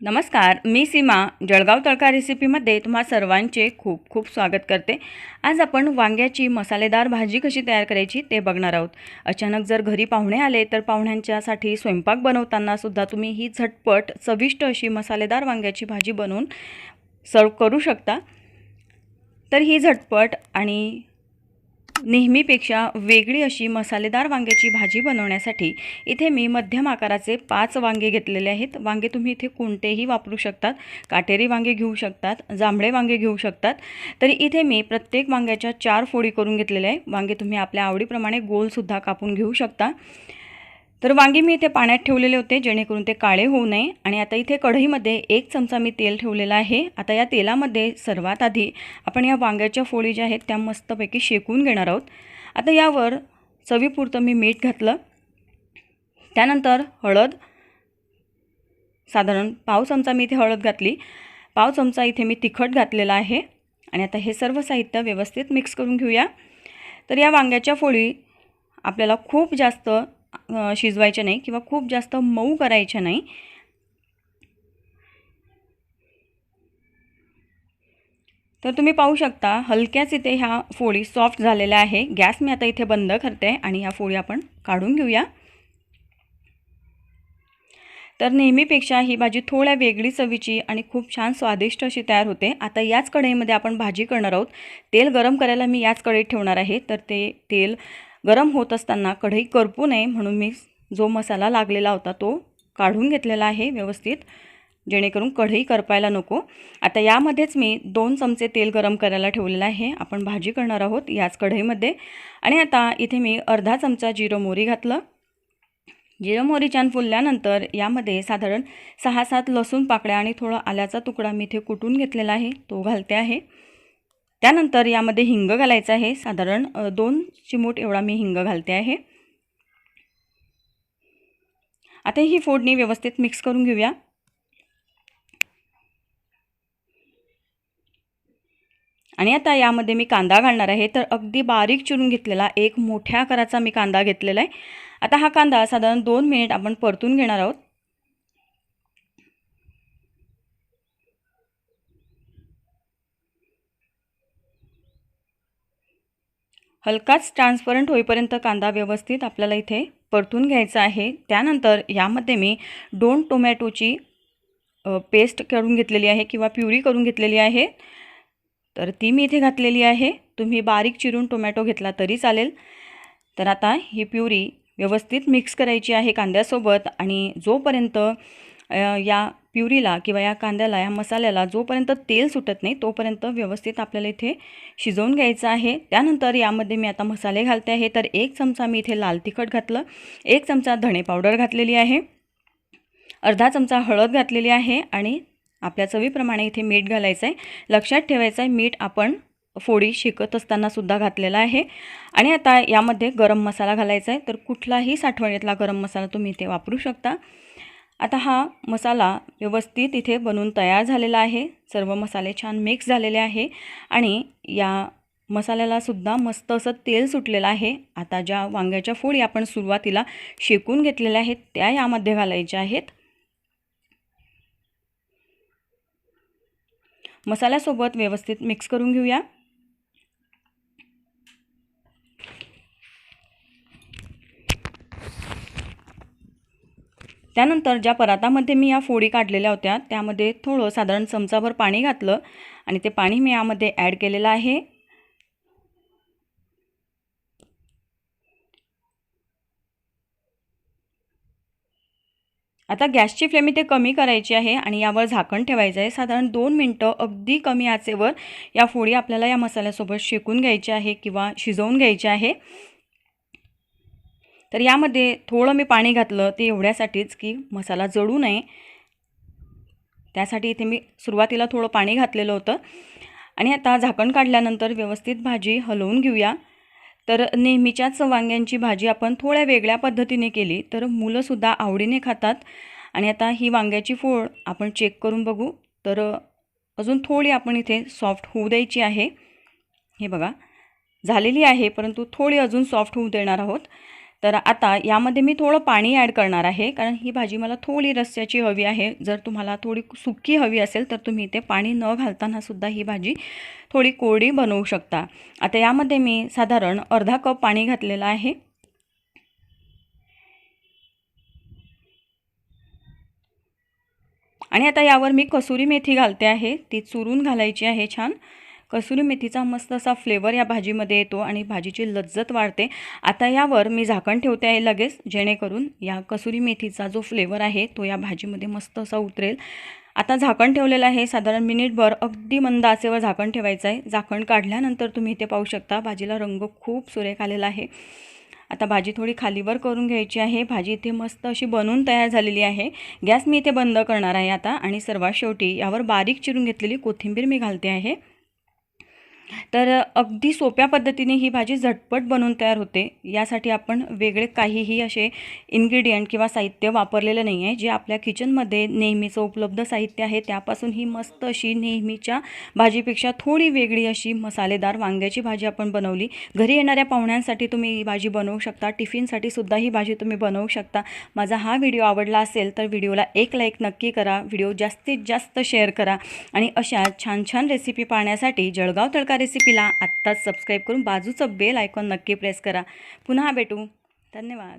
नमस्कार मी सीमा जळगाव तळका रेसिपीमध्ये तुम्हा सर्वांचे खूप खूप स्वागत करते. आज आपण वांग्याची मसालेदार भाजी कशी तयार करायची ते बघणार आहोत. अचानक जर घरी पाहुणे आले तर पाहुण्यांच्यासाठी स्वयंपाक बनवताना सुद्धा तुम्ही ही झटपट चविष्ट अशी मसालेदार वांग्याची भाजी बनवून सर्व करू शकता. तर ही झटपट आणि नेहमीपेक्षा वेगळी अशी मसालेदार वांग्याची भाजी बनवण्यासाठी इथे मी मध्यम आकाराचे पाच वांगे घेतलेले आहेत. वांगे तुम्ही इथे कोणतेही वापरू शकतात. काटेरी वांगे घेऊ शकतात जांभळे वांगे घेऊ शकतात. तरी इथे मी प्रत्येक वांग्याच्या चार फोडी करून घेतलेल्या आहे वांगे तुम्ही आपल्या आवडीप्रमाणे गोलसुद्धा कापून घेऊ शकता. तर वांगी मी इथे पाण्यात ठेवलेले होते जेणेकरून ते काळे होऊ नये. आणि आता इथे कढईमध्ये एक चमचा मी तेल ठेवलेलं आहे. आता या तेलामध्ये सर्वात आधी आपण या वांग्याच्या फोळी ज्या आहेत त्या मस्तपैकी शेकून घेणार आहोत. आता यावर चवीपुरतं मी मीठ घातलं. त्यानंतर हळद साधारण पाव चमचा मी इथे हळद घातली. पाव चमचा इथे मी तिखट घातलेला आहे. आणि आता हे सर्व साहित्य व्यवस्थित मिक्स करून घेऊया. तर या वांग्याच्या फोळी आपल्याला खूप जास्त शिजवायच्या नाही किंवा खूप जास्त मऊ करायच्या नाही. तर तुम्ही पाहू शकता हलक्याच इथे ह्या फोडी सॉफ्ट झालेल्या आहे. गॅस मी आता इथे बंद करते आणि ह्या फोडी आपण काढून घेऊया. तर नेहमीपेक्षा ही भाजी थोड्या वेगळी चवीची आणि खूप छान स्वादिष्ट अशी तयार होते. आता याच कढईमध्ये आपण भाजी करणार आहोत. तेल गरम करायला मी याच कढईत ठेवणार आहे. तर ते तेल गरम होत असताना कढई करपू नये म्हणून मी जो मसाला लागलेला होता तो काढून घेतलेला आहे व्यवस्थित जेणेकरून कढई करपायला नको. आता यामध्येच मी दोन चमचे तेल गरम करायला ठेवलेलं आहे. आपण भाजी करणार आहोत याच कढईमध्ये. आणि आता इथे मी अर्धा चमचा जिरं मोहरी घातलं. जिरं मोहरी छान फुलल्यानंतर यामध्ये साधारण सहा सात लसूण पाकळ्या आणि थोडा आल्याचा तुकडा मी इथे कुटून घेतलेला आहे. तो घालते आहे. त्यानंतर यामध्ये हिंग घालायचं आहे. साधारण दोन चिमूट एवढा मी हिंग घालते आहे. आता ही फोडणी व्यवस्थित मिक्स करून घेऊया. आणि आता यामध्ये मी कांदा घालणार आहे. तर अगदी बारीक चिरून घेतलेला एक मोठ्या आकाराचा मी कांदा घेतलेला आहे. आता हा कांदा साधारण दोन मिनिट आपण परतून घेणार आहोत. हलकाच ट्रान्सपरंट होईपर्यंत कांदा व्यवस्थित आपल्याला इथे परतून घ्यायचा आहे. त्यानंतर यामध्ये मी दोन टोमॅटोची पेस्ट करून घेतलेली आहे किंवा प्युरी करून घेतलेली आहे. तर ती मी इथे घातलेली आहे. तुम्ही बारीक चिरून टोमॅटो घेतला तरी चालेल. तर आता ही प्युरी व्यवस्थित मिक्स करायची आहे कांद्यासोबत आणि जोपर्यंत या प्युरीला किंवा या कांद्याला या मसाल्याला जोपर्यंत तेल सुटत नाही तोपर्यंत व्यवस्थित आपल्याला इथे शिजवून घ्यायचं आहे. त्यानंतर यामध्ये मी आता मसाले घालते आहे. तर एक चमचा मी इथे लाल तिखट घातलं. एक चमचा धणे पावडर घातलेली आहे. अर्धा चमचा हळद घातलेली आहे आणि आपल्या चवीप्रमाणे इथे मीठ घालायचं आहे लक्षात ठेवायचं आहे मीठ आपण फोडी शेकत असताना सुद्धा घातलेला आहे. आणि आता यामध्ये गरम मसाला घालायचा आहे तर कुठलाही साठवणीतला गरम मसाला तुम्ही इथे वापरू शकता. आता हा मसाला व्यवस्थित इथे बनवून तयार झालेला आहे. सर्व मसाले छान मिक्स झालेले आहे. आणि या मसाल्यालासुद्धा मस्त असं तेल सुटलेलं आहे. आता ज्या वांग्याच्या फोडी आपण सुरुवातीला शेकून घेतलेल्या आहेत त्या यामध्ये घालायच्या आहेत. मसाल्यासोबत व्यवस्थित मिक्स करून घेऊया. त्यानंतर ज्या परातामध्ये मी या फोडी काढलेल्या होत्या त्यामध्ये थोडं साधारण चमचाभर पाणी घातलं आणि ते पाणी मी यामध्ये ॲड केलेलं आहे. आता गॅसची फ्लेम इथे कमी करायची आहे आणि यावर झाकण ठेवायचं आहे. साधारण दोन मिनटं अगदी कमी आचेवर या फोडी आपल्याला या मसाल्यासोबत शेकून घ्यायची आहे किंवा शिजवून घ्यायची आहे. तर यामध्ये थोडं मी पाणी घातलं ते एवढ्यासाठीच की मसाला जळू नये. त्यासाठी इथे मी सुरुवातीला थोडं पाणी घातलेलं होतं. आणि आता झाकण काढल्यानंतर व्यवस्थित भाजी हलवून घेऊया. तर नेहमीच्याच वांग्यांची भाजी आपण थोड्या वेगळ्या पद्धतीने केली तर मुलंसुद्धा आवडीने खातात. आणि आता ही वांग्याची फोड आपण चेक करून बघू. तर अजून थोडी आपण इथे सॉफ्ट होऊ द्यायची आहे. हे बघा झालेली आहे परंतु थोडी अजून सॉफ्ट होऊ देणार आहोत. तर आता यामध्ये मी थोडं पाणी ॲड करणार आहे कारण ही भाजी मला थोडी रस्स्याची हवी आहे. जर तुम्हाला थोडी सुकी हवी असेल तर तुम्ही ते पाणी न घालतानासुद्धा ही भाजी थोडी कोरडी बनवू शकता. आता यामध्ये मी साधारण अर्धा कप पाणी घातलेलं आहे. आणि आता यावर मी कसुरी मेथी घालते आहे. ती चुरून घालायची आहे छान. कसुरी मेथीचा मस्त असा फ्लेवर या भाजीमध्ये येतो आणि भाजीची लज्जत वाढते. आता यावर मी झाकण ठेवते आहे लगेच जेणेकरून या कसुरी मेथीचा जो फ्लेवर आहे तो या भाजीमध्ये मस्त असा उतरेल. आता झाकण ठेवलेलं आहे साधारण मिनिटभर अगदी मंद आचेवर झाकण ठेवायचं आहे. झाकण काढल्यानंतर तुम्ही इथे पाहू शकता भाजीला रंग खूप सुरेख आलेला आहे. आता भाजी थोडी खालीवर करून घ्यायची आहे. भाजी इथे मस्त अशी बनवून तयार झालेली आहे. गॅस मी इथे बंद करणार आहे आता आणि सर्वात शेवटी यावर बारीक चिरून घेतलेली कोथिंबीर मी घालते आहे. तर अगदी सोप्या पद्धतीने ही भाजी झटपट बनवून तयार होते. यासाठी आपण वेगळे काहीही असे इन्ग्रेडियंट किंवा साहित्य वापरलेलं नाही आहे जे आपल्या किचनमध्ये नेहमीचं उपलब्ध साहित्य आहे त्यापासून ही मस्त अशी नेहमीच्या भाजीपेक्षा थोडी वेगळी अशी मसालेदार वांग्याची भाजी आपण बनवली. घरी येणाऱ्या पाहुण्यांसाठी तुम्ही ही भाजी बनवू शकता. टिफिनसाठी सुद्धा ही भाजी तुम्ही बनवू शकता. माझा हा व्हिडिओ आवडला असेल तर व्हिडिओला एक लाईक नक्की करा. व्हिडिओ जास्तीत जास्त शेअर करा. आणि अशा छान छान रेसिपी पाहण्यासाठी जळगाव तडका रेसिपीला आत्ताच सबस्क्राईब करून बाजूचं बेल आयकॉन नक्की प्रेस करा. पुन्हा भेटू. धन्यवाद.